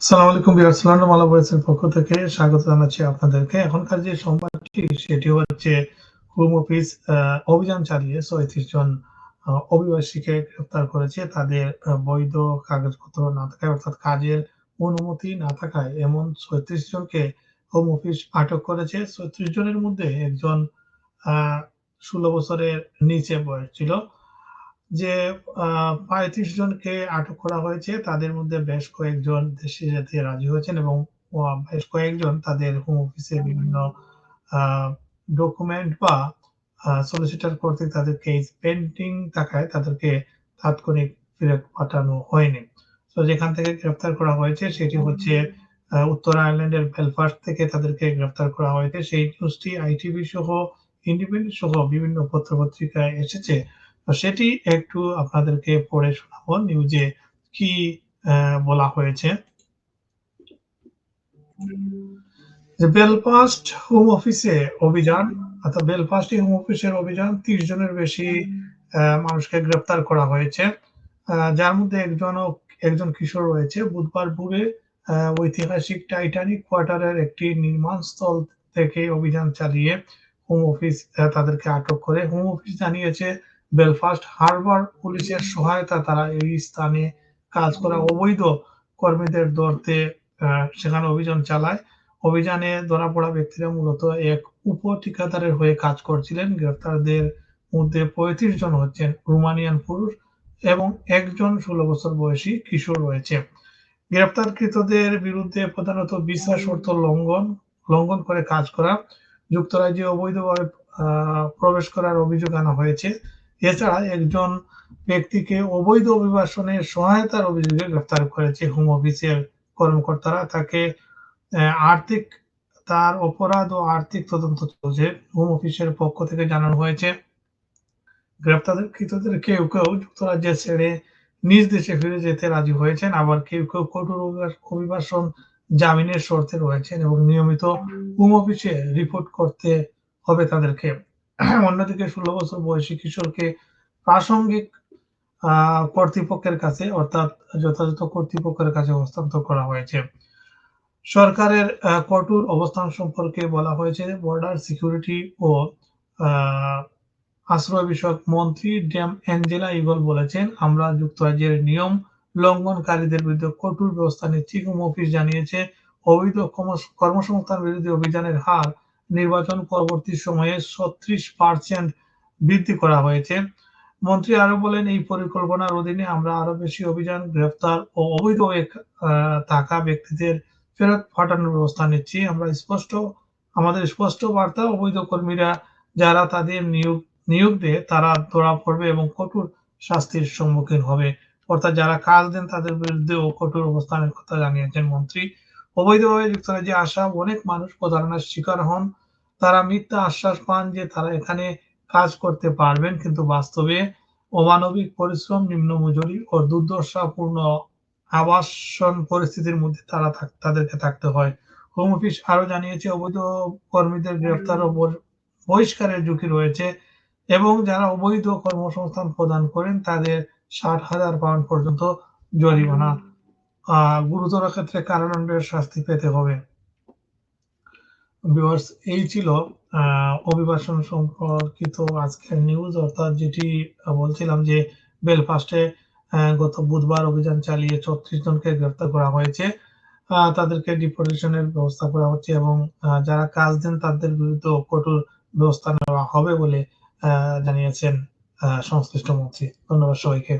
আসসালামু আলাইকুম বিয়ার্স লন্ডন মালা বয়েসের পক্ষ থেকে স্বাগত জানাচ্ছি আপনাদেরকে। এখনকার যে সংবাদটি, সেটি হচ্ছে হোম অফিস অভিযান চালিয়ে ছয়ত্রিশ জন অভিবাসীকে গ্রেফতার করেছে। তাদের বৈধ কাগজপত্র না থাকায়, অর্থাৎ কাজের অনুমতি না থাকায় এমন ছয়ত্রিশ জনকে হোম অফিস আটক করেছে। ছয়ত্রিশ জনের মধ্যে একজন, আহ, ষোলো বছরের নিচে বয়স ছিল। যে পঁয়ত্রিশ জনকে আটক করা হয়েছে, তাদের মধ্যে বেশ কয়েকজন দেশে যেতে রাজি হয়েছেন এবং বেশ কয়েকজন তাদের হোম অফিসে বিভিন্ন ডকুমেন্ট বা সলিসিটার কর্তৃক তাদের কেস পেন্ডিং থাকায় তাদেরকে তাৎক্ষণিক ফেরত পাঠানো হয়নি। তো যেখান থেকে গ্রেফতার করা হয়েছে, সেটি হচ্ছে উত্তর আয়ারল্যান্ডের বেলফাস্ট থেকে তাদেরকে গ্রেফতার করা হয়েছে। সেই নিউজটি আইটিভি সহ ইন্ডিপেন্ডেন্ট সহ বিভিন্ন পত্রপত্রিকায় এসেছে। তো সেটি একটু আপনাদেরকে পড়ে শোনাবো নিউজে কি বলা হয়েছে। যে বেলফাস্ট হোম অফিসে অভিযান, অর্থাৎ বেলফাস্ট হোম অফিসের অভিযান তিরিশ জনের বেশি মানুষকে গ্রেপ্তার করা হয়েছে। যার মধ্যে একজন একজন কিশোর রয়েছে। বুধবার ভোরে ঐতিহাসিক টাইটানিক কোয়ার্টারের একটি নির্মাণ স্থল থেকে অভিযান চালিয়ে হোম অফিস তাদেরকে আটক করে। হোম অফিস জানিয়েছে বেলফাস্ট হারবার পুলিশের সহায়তা তারা এই স্থানে কাজ করা। অবৈধ কর্মীদের ধরতে সেখানে অভিযান চালায়। অভিযানে ধরা পড়া ব্যক্তিরা মূলত এক উপ ঠিকাদারের হয়ে কাজ করছিলেন। গ্রেফতারদের মধ্যে পঁয়ত্রিশ জন হচ্ছেন রোমানিয়ান পুরুষ এবং একজন ষোলো বছর বয়সী কিশোর রয়েছে। গ্রেপ্তারকৃতদের বিরুদ্ধে প্রধানত ভিসা শর্ত লঙ্ঘন লঙ্ঘন করে কাজ করা, যুক্তরাজ্যে অবৈধভাবে প্রবেশ করার অভিযোগ আনা হয়েছে। এছাড়া একজন ব্যক্তিকে অবৈধ অভিবাসনের সহায়তার অভিযোগে গ্রেফতার করেছে। হোম অফিসের কর্মকর্তারা তাকে আর্থিক, তার অপরাধ ও আর্থিক তদন্ত চলছে। হোম অফিসের পক্ষ থেকে জানানো হয়েছে, গ্রেপ্তারকৃতদের কেউ কেউ যুক্তরাজ্যে ছেড়ে নিজ দেশে ফিরে যেতে রাজি হয়েছেন। আবার কেউ কেউ কঠোর অভিবাস- অভিবাসন জামিনের শর্তে রয়েছেন এবং নিয়মিত হোম অফিসে রিপোর্ট করতে হবে তাদেরকে। অন্যদিকে ষোলো বছর বয়সী কিশোরকে প্রাসঙ্গিক কর্তৃপক্ষের কাছে অর্থাৎ যথাযথ কর্তৃপক্ষের কাছে হস্তান্তর করা হয়েছে। সরকারের কঠোর অবস্থান সম্পর্কে বলা হয়েছে। বর্ডার সিকিউরিটি ও আশ্রয় বিষয়ক মন্ত্রী ড্যাম অ্যাঞ্জেলা ইগল বলেছেন, আমরা যুক্তরাজ্যের নিয়ম লঙ্ঘনকারীদের বিরুদ্ধে কঠোর ব্যবস্থা নিচ্ছি অফিস জানিয়েছে, অবৈধ কর্মসংস্থান বিরোধী অভিযানের হার নির্বাচন পরবর্তী সময়ে ছত্রিশ পার্সেন্ট বৃদ্ধি করা হয়েছে। মন্ত্রী আরও বলেন, এই পরিকল্পনার অধীনে আমরা আরও বেশি অভিযান, গ্রেফতার ও অবৈধ থাকা ব্যক্তিদের ফেরত পাঠানোর ব্যবস্থা নিচ্ছি। আমরা স্পষ্ট, আমাদের স্পষ্ট বার্তা, অবৈধ কর্মীরা যারা তাদের নিয়োগ নিয়োগ দেয়, তারা ধরা পড়বে এবং কঠোর শাস্তির সম্মুখীন হবে। অর্থাৎ যারা কাজ দেন তাদের বিরুদ্ধেও কঠোর অবস্থানের কথা জানিয়েছেন মন্ত্রী। অবৈধভাবে যুক্তরাজ্যে আসা অনেক মানুষ প্রতারণার শিকার হন। তারা মিথ্যা আশ্বাস পান যে তারা এখানে কাজ করতে পারবেন, কিন্তু বাস্তবে অমানবিক পরিশ্রম, নিম্ন মজুরি ও দুর্দশাপূর্ণ আবাসন পরিস্থিতির মধ্যে তারা তাদেরকে থাকতে হয়। হোম অফিস আরও জানিয়েছে, অবৈধ কর্মীদের গ্রেফতার ও বহিষ্কারের ঝুঁকি রয়েছে এবং যারা অবৈধ কর্মসংস্থান প্রদান করেন, তাদের ষাট হাজার পাউন্ড পর্যন্ত জরিমানা গুরুতর ক্ষেত্রে কারাদণ্ডের শাস্তি পেতে হবে। এই ছিল অভিবাসন সম্পর্কিত আজকের নিউজ অর্থাৎ যেটি বলছিলাম যে বেলফাস্টে গত বুধবার অভিযান চালিয়ে ছত্রিশ জনকে গ্রেফতার করা হয়েছে। তাদেরকে ডিপোর্টেশনের ব্যবস্থা করা হচ্ছে এবং যারা কাজ দেন তাদের বিরুদ্ধে কঠোর ব্যবস্থা নেওয়া হবে বলে জানিয়েছেন সংশ্লিষ্ট মন্ত্রী। ধন্যবাদ সবাইকে।